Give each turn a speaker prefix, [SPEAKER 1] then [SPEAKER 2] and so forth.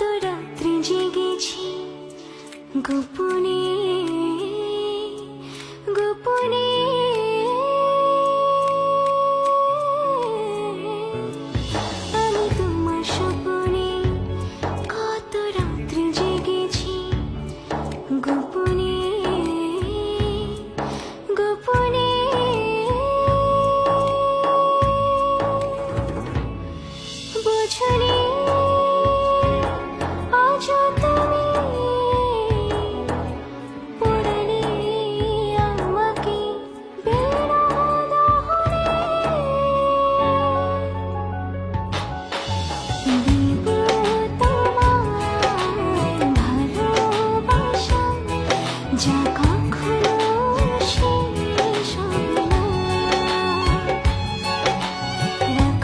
[SPEAKER 1] রাত্রি জেগেছি গোপনে Cha